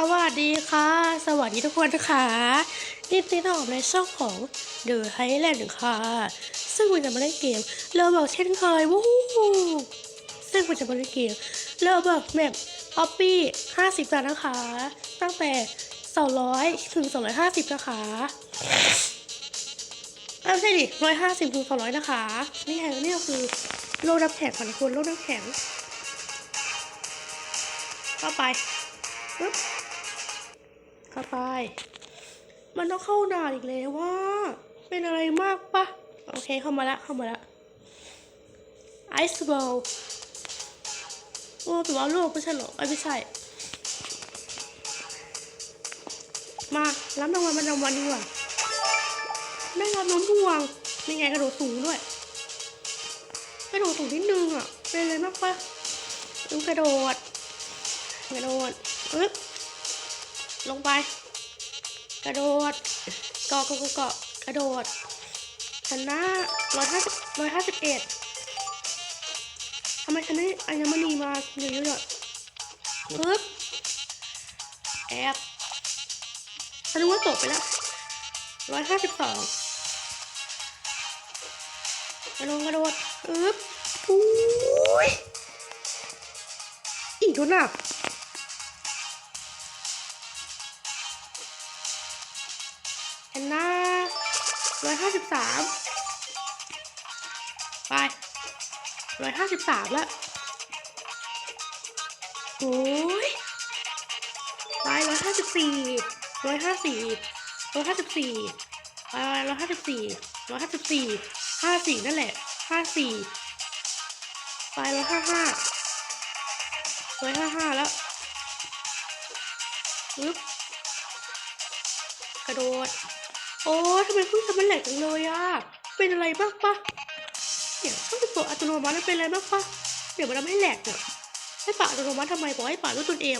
สวัสดีค่ะ สวัสดีทุกคนนะคะนี่ตีนออกในช่องของ The Highland ค่ะ ซึ่งมันจะมาเล่นเกมเราบอกเช่นเคยวู้ซึ่งมันจะมาเล่นเกมเราบอกแบบออปปี้50บาทนะคะ ตั้งแต่ 200 ถึง 250 นะคะอะไม่ใช่ดิ150 ถึง 200 นะคะ นี่ไงนี่คือโลกน้ำแข็งพันคนโลกน้ำแข็งเข้าไปปึ๊บ เข้าไป มันต้องเข้าด่านอีกแล้วว่า เป็นอะไรมากปะโอเคเข้ามาละเข้ามาละไอซ์บอลโอ้แต่ว่าโลกไม่ใช่หรอไม่ใช่ มารับรางวัลมันรางวัลดีกว่าได้รับน้ำห่วงนี่ไงกระโดดสูงด้วยกระโดดสูงนิดนึงอะเป็นอะไรมากปะต้องกระโดดกระโดดอึ๊บ ลงไป กระโดดเกาะเกาะเกาะกระโดดชนะร้อยห้าสิบร้อยห้าสิบเอ็ดทำไมฉันได้อัญมณีมาเยอะๆปึ๊บแอบฉันนึกว่าตกไปแล้วร้อยห้าสิบสองกระโดดกระโดดปึ๊บอุ้ยอีกทุนอะ แอนนาร้อยห้าสิบสามไปร้อยห้าสิบสามแล้วโอ้ยไปร้อยห้าสิบสี่ร้อยห้าสี่ร้อยห้าสิบสี่ไปร้อยห้าสิบสี่ร้อยห้าสิบสี่ห้าสี่นั่นแหละห้าสี่ไปร้อยห้าห้าร้อยห้าห้าแล้วปึ๊บกระโดด โอ้ทำไมเพิ่งทำมันแหลกจังเลยอะ เป็นอะไรบ้างปะเนี่ยวต้องเป็นตัวอัตโนมัติเป็นอะไรบ้างปะเดี๋ยวมันทำให้แหลกเนี่ยให้ป่าอัตโนมัติทำไมบอกให้ป่าด้วยตนเอง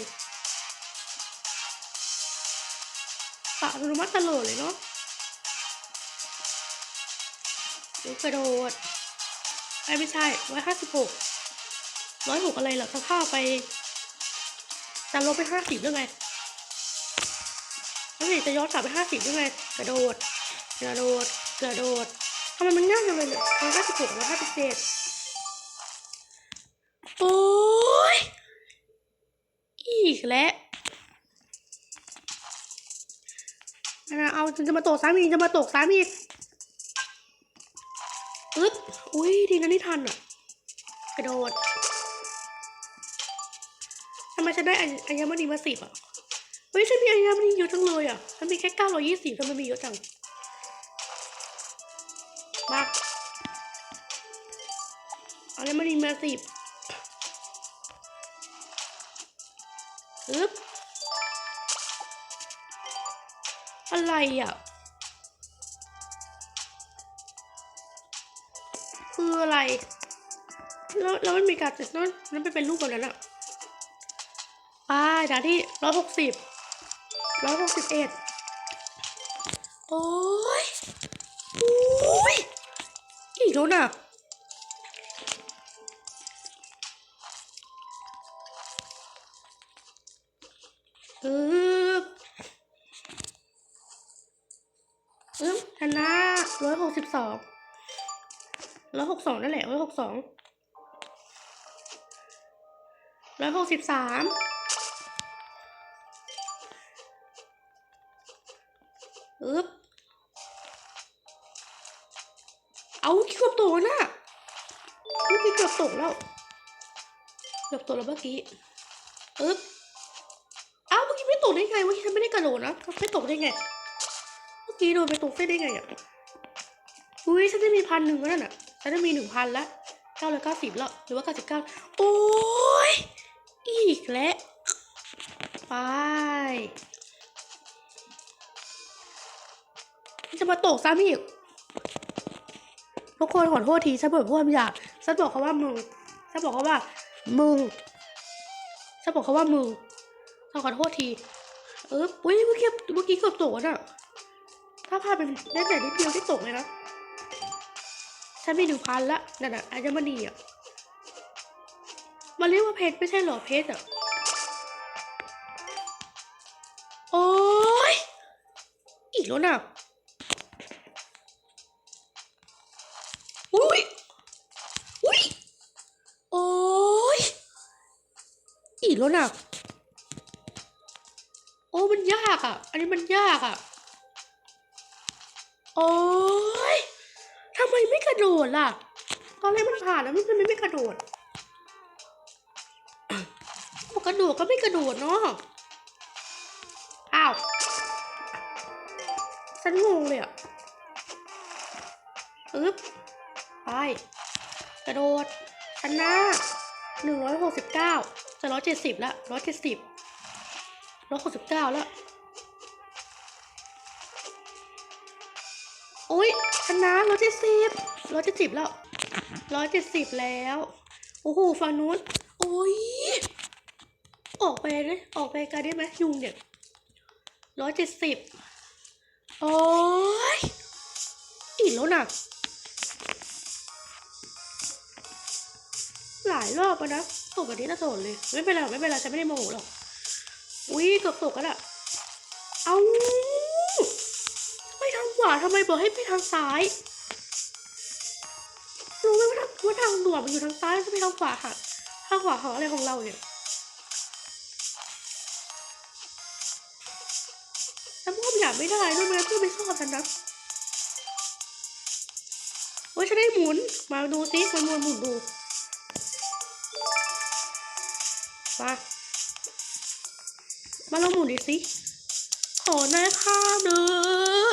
ป่าอัตโนมัติตลอดเลยเนาะเดี๋ยวกระโดดไอ้ไม่ใช่ร้อยห้าสิบหกร้อยหกอะไรเหรอสภาพไปจะลบไปห้าสิบหรือไง แล้วนี่จะย้อนกลับไปห้าสิบยังไงกระโดดกระโดดกระโดดทำไมมันง่ายจังเลยเนี่ยร้อยห้าสิบหกร้อยห้าสิบเจ็ดโอ้ยอีกแล้วนะเอาจะมาตกซ้ำอีกจะมาตกซ้ำอีกอึ๊บอุ้ยดีนะนี่ทันอะ กระโดดทำไมฉันได้อัญอัญมณีมาสิบอะเฮ้ยฉันมีอัญมณีเยอะจั ร้อยี่สิบทำไมมีเยอะจัง มาเอัญมณีมาสิบอึ๊บอะไรอะ คืออะไร แล้วแล้วมันมีการติดนั่นนั่นไปเป็นรูปแบบนั้นอะไปดานที่ร้อยหกสิบร้อยหกสิบเอ็ด โอ้ยโอ้ยอีกแล้วน่ะอึ๊บอึ๊บชนะร้อยหกสิบสองร้อยหกสองนั่นแหละร้อยหกสองร้อยหกสิบสามอึ๊บ เอาเกือบตกนะเมื่อกี้เกือบตกแล้ว เกือบตกแล้วเมื่อกี้อึ๊บเอ้าเมื่อกี้ไม่ตกได้ไงเมื่อกี้ฉันไม่ได้กระโดดนะไม่ตกได้ไง เมื่อกี้โดนไปตกเส้นได้ไงอะอุ้ยฉันจะมีพันหนึ่งแล้วน่ะฉันจะมีหนึ่งพันละเก้าร้อยเก้าสิบแล้วหรือว่าเก้าสิบเก้าโอ้ยอีกแล้วไปจะมาตกซ้ำอีก ทุกคนขอโทษทีฉันบอกพูดคำหยากฉันบอกเขาว่ามึงฉันบอกเขาว่า มึงฉันบอกเขาว่ามึงฉันขอโทษทีเออเมื่อกี้เมื่อกี้เกือบตกน่ะถ้าพลาดเป็นแม้แต่นิดเดียวได้ตกเลยนะฉันมีหนึ่งพันละนั่นอะอาจจะมาดีอะมันเรียกว่าเพชรไม่ใช่หรอเพชรอะโอ้ยอีกแล้วน่ะ อีกแล้วน่ะ โอ้มันยากอะ อันนี้มันยากอะ โอ้ยทำไมไม่กระโดดล่ะ ตอนแรกมันผ่านแล้วทำไมไม่กระโดดบอกกระโดดก็ไม่กระโดดเนาะ อ้าว ฉันงงเลยอะอึ๊บ ไป กระโดดชนะหนึ่งร้อยหกสิบเก้า จะร้อยเจ็ดสิบละร้อยเจ็ดสิบร้อยหกสิบเก้าแล้วโอ้ยชนะร้อยเจ็ดสิบร้อยเจ็ดสิบแล้วร้อยเจ็ดสิบแล้ว โอ้โหฝั่งนู้นโอ้ยออกไปเลยออกไปกันได้ไหมยุงเนี่ยร้อยเจ็ดสิบโอ้ยอีกแล้วนะ ลายรอบแล้วนะตกแบบนี้น่าสนเลย ไม่เป็นไรไม่เป็นไรฉันไม่ได้โมโหหรอกอุ้ยเกือบตกกันอะเอาไปทางขวาทำไมบอกให้ไปทางซ้ายรู้ไหมว่าทางว่าทางด่วนมันอยู่ทางซ้ายจะไปทางขวาค่ะทางขวาของอะไรของเราเนี่ยฉันพูดอยากไม่ได้ด้วยนะเพื่อนไม่ชอบฉันนะโอ้ยฉันได้หมุน มาดูซิมันหมุนหมุนดู มามาลองหมุนดิสิขอหน้าค่าเด้อ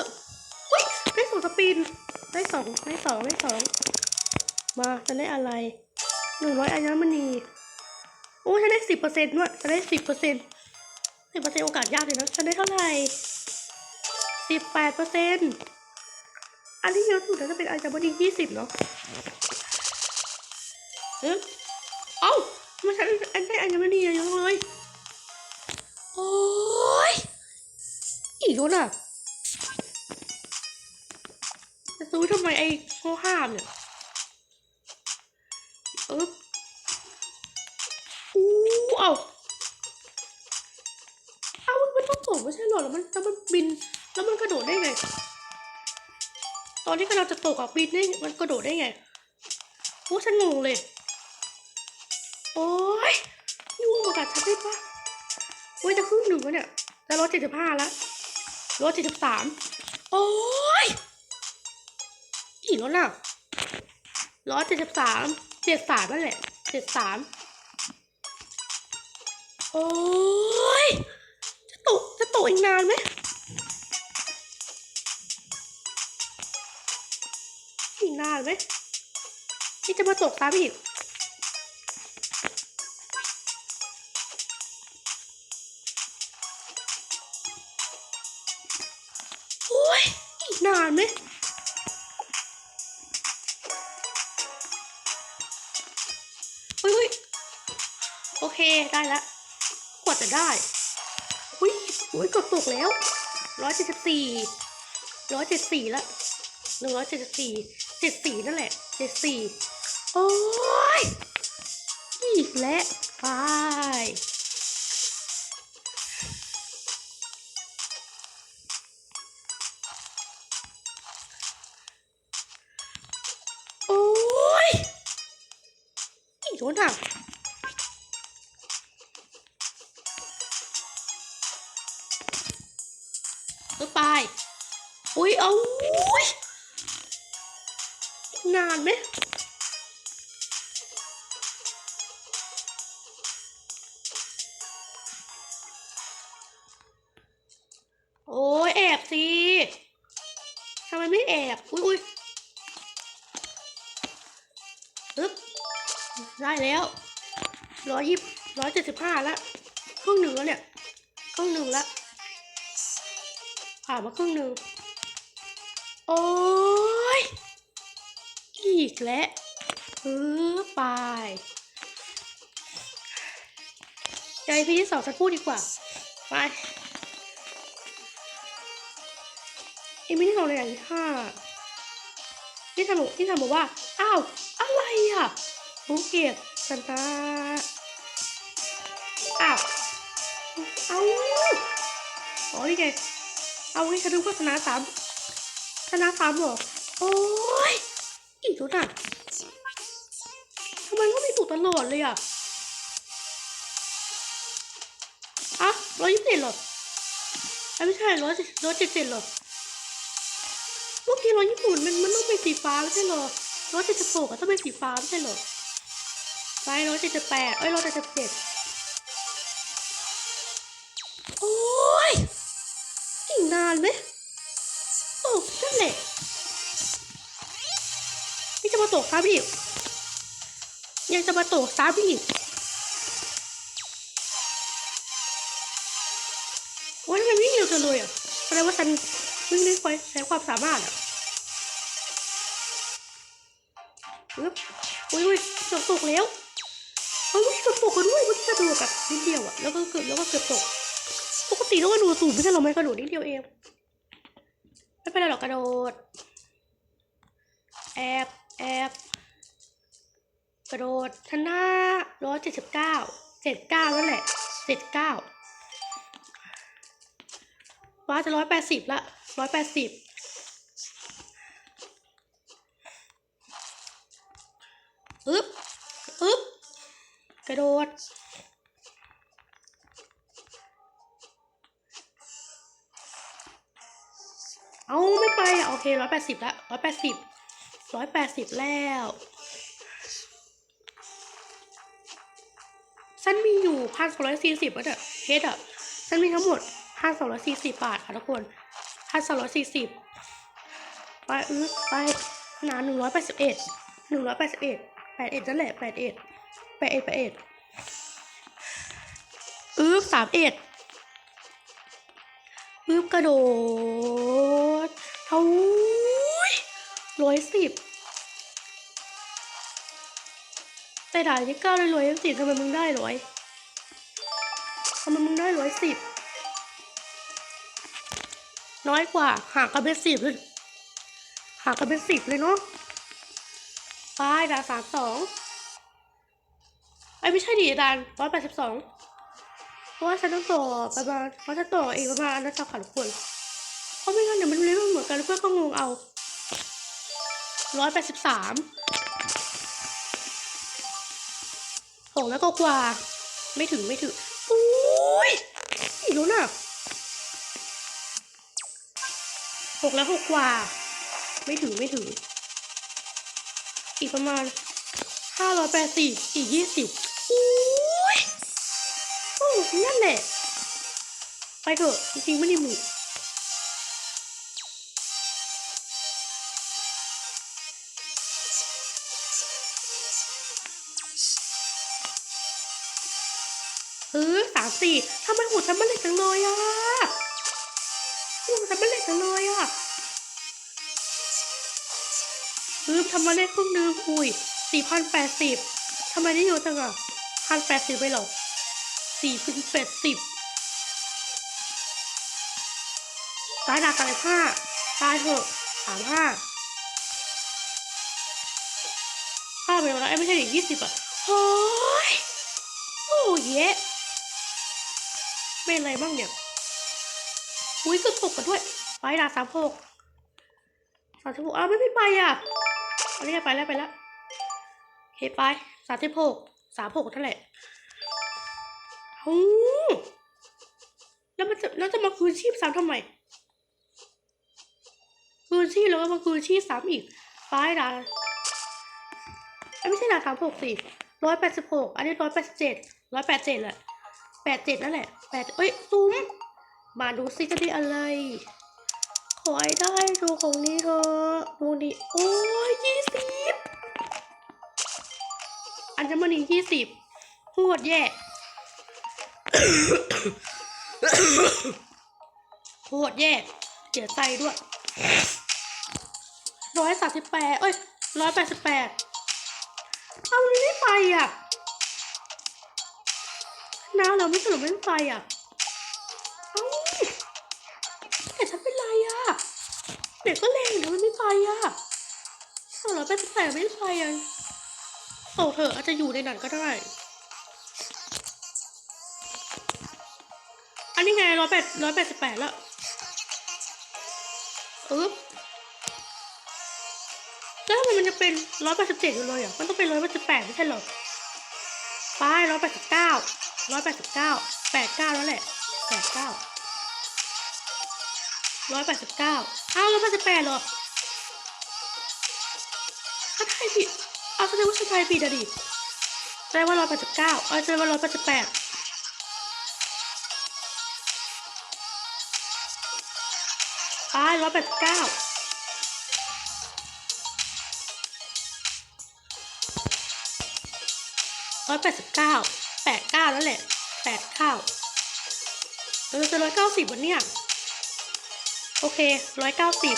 อุ้ยได้สองสปิน ได้สองได้สองได้สอง มาจะได้อะไรหนึ่งร้อยอัญมณีโอ้ฉันได้สิบเปอร์เซ็นต์ด้วยฉันได้สิบเปอร์เซ็นต์สิบเปอร์เซ็นต์โอกาสยากเลยนะฉันได้เท่าไหร่สิบแปดเปอร์เซ็นต์อันที่เยอะสุดน่าจะเป็นอัญมณียี่สิบเนาะเอ๊ะเอ้า ทำไมฉันอันได้อัญมณีเยอะจังเลย โอ้ย อีกแล้วน่ะจะซื้อทำไมไอ้ข้อห้ามเนี่ยอึ๊บอู้เอาเอามันต้องส่งไม่ใช่เหรอแล้วมันแล้วมันบิน แล้วมันกระโดดได้ไง ตอนที่กำลังจะตกอะบินได้มันกระโดดได้ไงโอ้ฉันงงเลย โอ้ยนี่ว่ามากัดฉันได้ปะโอ้ยจะครึ่งหนึ่งแล้วเนี่ยจะร้อยเจ็ดสิบห้าแล้วร้อยเจ็ดสิบสามโอ้ยอีกแล้วน่ะร้อยเจ็ดสิบสามเจ็ดสามนั่นแหละเจ็ดสามโอ้ยจะตกจะตกอีกนานไหมอีกนานไหมนี่จะมาตกซ้ำอีก ได้ละกว่าจะได้อุ้ยอุ้ยกดตกแล้วร้อยเจ็ดสิบสี่ร้อยเจ็ดสี่ละหนึ่งร้อยเจ็ดสิบสี่เจ็ดสี่นั่นแหละเจ็ดสี่โอ้ยอีกแล้วไปโอ้ยอีกแล้วน่ะ โอ้ยแอบสิทำไมไม่แอบ อุ้ยอุ้ยปึ๊บ ได้แล้วร้อยยี่ร้อยเจ็ดสิบห้าแล้วครึ่งหนึ่งแล้วเนี่ยครึ่งหนึ่งแล้วผ่านมาครึ่งหนึ่ง โอ้ย อีกแล้วปึ๊บไปใจพี่ที่สองจะพูดดีกว่า ไปอีพีที่สองเลยอย่างที่ห้าที่ทำบอกที่ทำบอกว่า อ้าว อะไรอะภูเก็ตซันตาอ้าว เอาอ๋อนี่ไง เอาให้ฉันดูว่าชนะสามชนะสามหรอ โอ้ย อีกแล้วนะทำไมก็ไม่ถูกตลอดเลยอะอะร้อยยี่สิบเจ็ดหรอเอ้ไม่ใช่ร้อยร้อยเจ็ดเจ็ดเหรอเมื่อกี้ร้อยญี่ปุ่นมันมันต้องเป็นสีฟ้าไม่ใช่เหรอร้อยเจ็ดสิบหกอะต้องเป็นสีฟ้าไม่ใช่เหรอไปร้อยเจ็ดสิบแปดเอ้ยร้อยเจ็ดสิบเจ็ดโอ้ยอีกนานไหมโอ้นั่นแหละ ตกซ้ำอีกยังจะมาตกซ้ำอีกโอ้ยทำไมวิ่งเร็วจังเลยอะแสดงว่าฉันวิ่งได้ค่อยใช้ความสามารถอะอึ๊บอุ้ยอุ้ยเกือบตกแล้วเฮ้ยเกือบตกกันด้วยมื่อกี้กระโดดแบบนิดเดียวอะแล้วก็เกือบแล้วก็เกือบตกปกติต้องกระโดดสูงไม่ใช่เหรอไม่กระโดดนิดเดียวเองไม่เป็นไรหรอกกระโดดแอบ แอบกระโดดชนะร้อยเจ็ดสิบเก้าเจ็ดเก้านั่นแหละเจ็ดเก้าว้าจะร้อยแปดสิบละร้อยแปดสิบอึ๊บอึ๊บกระโดดเอาไม่ไปอะโอเคร้อยแปดสิบละร้อยแปดสิบ ร้อยแปดสิบแล้ว ฉันมีอยู่พันสองร้อยสี่สิบอะเนี่ยเฮดอะฉันมีทั้งหมดพันสองร้อยสี่สิบบาทค่ะทุกคนพันสองร้อยสี่สิบไปอือไปหนาหนึ่งร้อยแปดสิบเอ็ดหนึ่งร้อยแปดสิบเอ็ดแปดเอ็ดนั่นแหละแปดเอ็ดแปดเอ็ดแปดเอ็ดอือสามเอ็ดปึ๊บกระโดดเท่า ร้อยสิบแต่ด่านที่เก้าเลยร้อยสิบทำไมมึงได้ร้อยทำไมมึงได้ร้อยสิบน้อยกว่าห่างกันเป็นสิบเลยห่างกันเป็นสิบเลยเนาะไปด่านสามสองไอ้ไม่ใช่ดิด่านร้อยแปดสิบสองเพราะว่าฉันต้องต่อประมาณเพราะฉันต่ออีกประมาณนั้นสักขันคนเพราะไม่งั้นเดี๋ยวมันเล่นไม่เหมือนกันแล้วเพื่อนก็งงเอา ร้อยแปดสิบสามหกแล้วก็กว่า ไม่ถึงไม่ถึงอุ้ยอีกแล้วน่ะหกแล้วหกกว่า ไม่ถึงไม่ถึง อีกประมาณห้าร้อยแปดสิบอีกยี่สิบอุ้ยโอ้นั่นแหละ ไปเถอะจริงๆไม่ได้หมูเทำไมหูฉันมันเล็กจังเลยอะหูฉันมันเล็กจังเลยอะเออทำมาได้ครึ่งนึงคุยสี่พันแปดสิบทำไมได้เยอะจังอะพันแปดสิบไปหรอสี่พันแปดสิบตายดาสามห้าตายเถอะสามห้าห้าไปแล้วไอ้ยไม่ใช่ดิยี่สิบอะโอ้ยโอ้ยเยะ เป็นอะไรบ้างเนี่ย อุ้ยก็ตกกันด้วย ไปดาสามหกสามสิบหกอ้าวไม่ไม่ไปอะอาเนี่ยไปแล้วไปแล้วเฮ้ไปสามสิบหกสามหกเท่าไหร่โอ้แล้วมันจะแล้วจะมาคืนชีพซ้ำทำไม คืนชีพแล้วก็มาคืนชีพซ้ำอีกป้ายดาเอ้ไม่ใช่ดาสามหกสิร้อยแปดสิบหกอันนี้ร้อยแปดสิบเจ็ดร้อยแปดเจ็ดแหละ แปดเจ็ดนั่นแหละแปดเอ้ยซุ้ม มาดูซิจะได้อะไร ขอให้ได้ดูของนี้เถอะดูดิโอ้ยยี่สิบอันจะมานียี่สิบโหดแย่โคตรแย่เสียใจด้วยร้อยสามสิบแปดเอ้ยร้อยแปดสิบแปดเอาไม่ไปอะ น้าเราไม่สรุปไม่ไปอะเอ้าแต่ฉันเป็นไรอะเด็กก็เลงแต่มันไม่ไปอะเอาเร้อยแปแปดไม่ไปอะโอ้เถอะอาจจะอยู่ในนั้นก็ได้ อันนี้ไงร้อยแปดร้อยแปดสิบแปดแล้วอึ๊บแล้วทำไมมันจะเป็นร้อยแปดสิบเจ็ดอยู่เลยอะ มันต้องเป็นร้อยแปดสิบแปดไม่ใช่หรอไปร้อยแปดสิบเก้า ร้อยแปดสิบเก้าแปดเก้าแล้วแหละแปดเก้าร้อยแปดสิบเก้าอ้าวร้อยแปดสิบแปดหรอถ้าไทยผิดอ้าแสดงว่าฉันไทยผิดอะดิแสดงว่าร้อยแปดสิบเก้าเออแสดงว่าร้อยแปดสิบแปดไปร้อยแปดสิบเก้าร้อยแปดสิบเก้า แปดเก้าแล้วแหละแปดเก้าเออจะร้อยเก้าสิบวันเนี่ย โอเคร้อยเก้าสิบ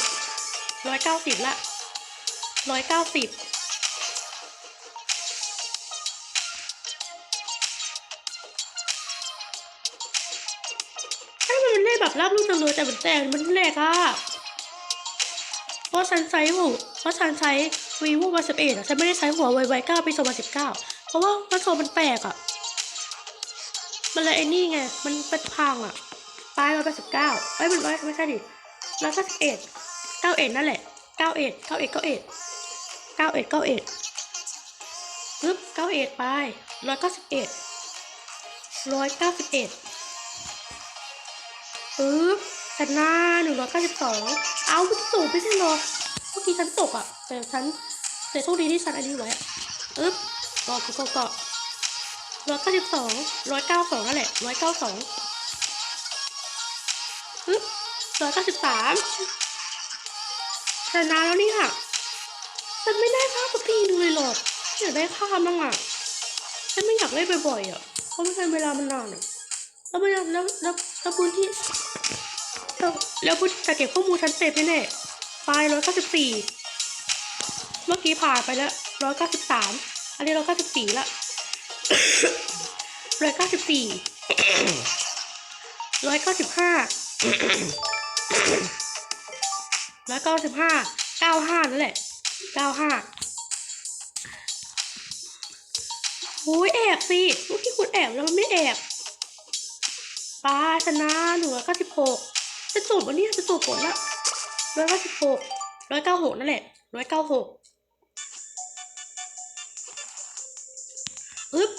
ร้อยเก้าสิบละร้อยเก้าสิบไอ้มันเลขแบบรับลูกจังเลยแต่มันแต่มันเลขอะเพราะฉันใช้หัวเพราะฉันใช้วีวูมาสิบเอ็ดอะฉันไม่ได้ใช้หัวไวไวเก้าปีสองพันสิบเก้าเพราะว่ามันโซมันแปลกอะ่ะ มันเลยไอ้นี่ไง มันเป็นพังอะ่ะปลายร้อยแปดสิบเก้าเอ้ยมันร้อยไม่ใช่ดิร้อยเก้าสิบเอ็ดเก้าเอ็ดนั่นแหละเก้าเอ็ดเก้าเอ็ดเก้าเอ็ดเก้าเอ็ดเก้าเอ็ดปึ๊บเก้าเอ็ดไปร้อยเก้าสิบเอ็ดร้อยเก้าสิบเอ็ดปึ๊บชนะหนึ่งร้อยเก้าสิบสองเอาสูงไม่ใช่เหรอเมื่อกี้ฉันตกอะ แต่ฉันแต่โชคดีที่ฉันอันนี้ไว้อะปึ๊บก็ก็ก็ก็ ร้อยเก้าสิบสองร้อยเก้าสองนั่นแหละร้อยเก้าสองร้อยเก้าสิบสามชนะแล้วนี่ค่ะฉันไม่ได้ค่าสักทีนึงเลยหรอกอยากได้ค่าบ้างอะฉันไม่อยากเล่นบ่อยๆอะเพราะมันใช้เวลามันนานอะแล้วมันแล้วแล้วแล้วพื้นที่แล้วแล้วพื้นจะเก็บข้อมูลฉันเสร็จแน่ๆไฟล์ร้อยเก้าสิบสี่เมื่อกี้ผ่านไปแล้วร้อยเก้าสิบสามอันนี้เราเก้าสิบสี่ละ ร้อยเก้าสิบสี่ร้อยเก้าสิบห้าร้อยเก้าสิบห้าเก้าห้านั่นแหละเก้าห้าโอ้ยแอบสิลูกที่คุณแอบแล้วมันไม่แอบปาชนะหนึ่งร้อยเก้าสิบหกจะจบวันนี้จะจบผลละร้อยเก้าสิบหกร้อยเก้าหกนั่นแหละร้อยเก้าหก อึ๊บ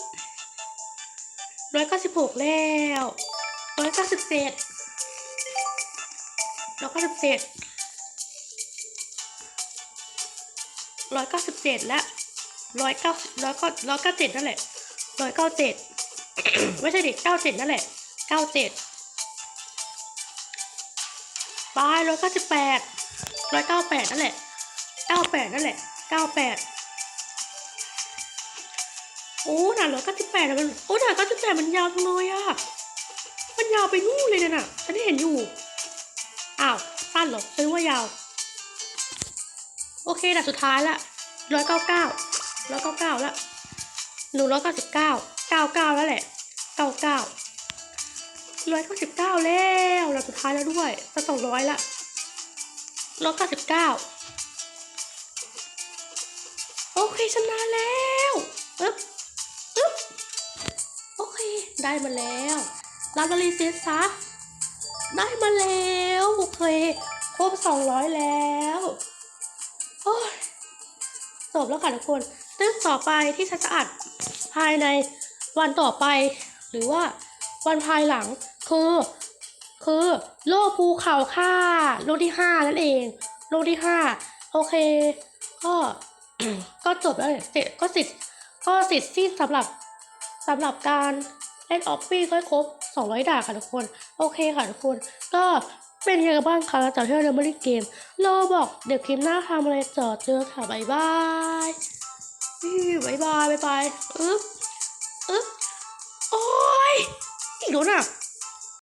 ร้อยเก้าสิบหกแล้วร้อยเก้าสิบเจ็ดร้อยเก้าสิบเจ็ดร้อยเก้าสิบเจ็ดและร้อยเก้าร้อยเก้าร้อยเก้าเจ็ดนั่นแหละร้อยเก้าเจ็ดไม่ใช่เด็กเก้าเจ็ดนั่นแหละเก้าเจ็ดบายร้อยเก้าสิบแปดร้อยเก้าแปดนั่นแหละเก้าแปดนั่นแหละเก้าแปด โอ้หนาร้อยเก้าสิบแปดมันโอ้หนาเก้าสิบแปดมันยาวจังเลยอะมันยาวไปนู่นเลยนะน่ะฉันได้เห็นอยู่อ้าวสั้นเหรอฉันว่ายาว โอเคด่านสุดท้ายละร้อยเก้าเก้าร้อยเก้าเก้าละหนึ่งร้อยเก้าสิบเก้าเก้าเก้าแล้วแหละเก้าเก้าร้อยเก้าสิบเก้าแล้วด่านสุดท้ายแล้วด้วยจะสองร้อยละร้อยเก้าสิบเก้าโอเคชนะแล้วปึ๊บ ได้มาแล้วรับรีเซ็ตซะได้มาแล้วโอเคครบสองร้อยแล้วโอ้ยจบแล้วค่ะทุกคนซึ่งต่อไปที่ฉันจะอัดภายในวันต่อไป หรือว่าวันภายหลังคือ คือโลกภูเขาค่าโลกที่ห้านั่นเอง โลกที่ห้าโอเค ก็ก็จบแล้วเสร็จก็สิทธิ์ก็เสร็จสิ้นสำหรับสำหรับการ เล่นออฟฟี่ก็ครบ 200 ดาบค่ะทุกคน โอเคค่ะทุกคน ก็เป็นยังไงบ้างคะหลังจากที่เราเล่นเล่นเกมเราบอกเดี๋ยวคลิปหน้าทำอะไรต่อเจอค่ะบายบายบายบายบายบายอึ๊บอึ๊บโอ้ยอีกแล้วน่ะ